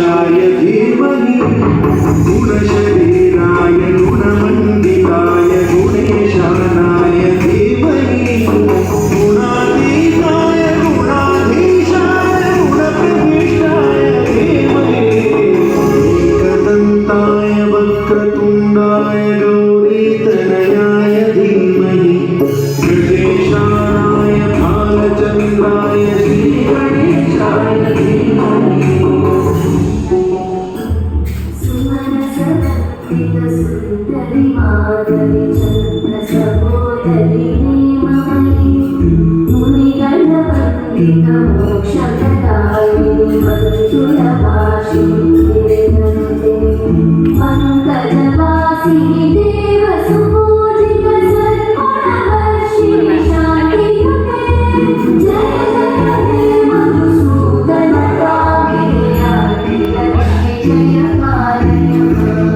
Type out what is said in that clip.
पुरुषाय धीमहि गुणशक्ति నది మాధవి చంద్ర సహోదరి మునిగణ పండిత మోక్షదాయి మంచుల భాషిణి పంకజ వాసిని దేవ సుపూజిత సర్వణ వర్షిణి శాంతి జయ జయ మధుసూదన కాగిని ఆది లక్ష్మి జయ పాలయ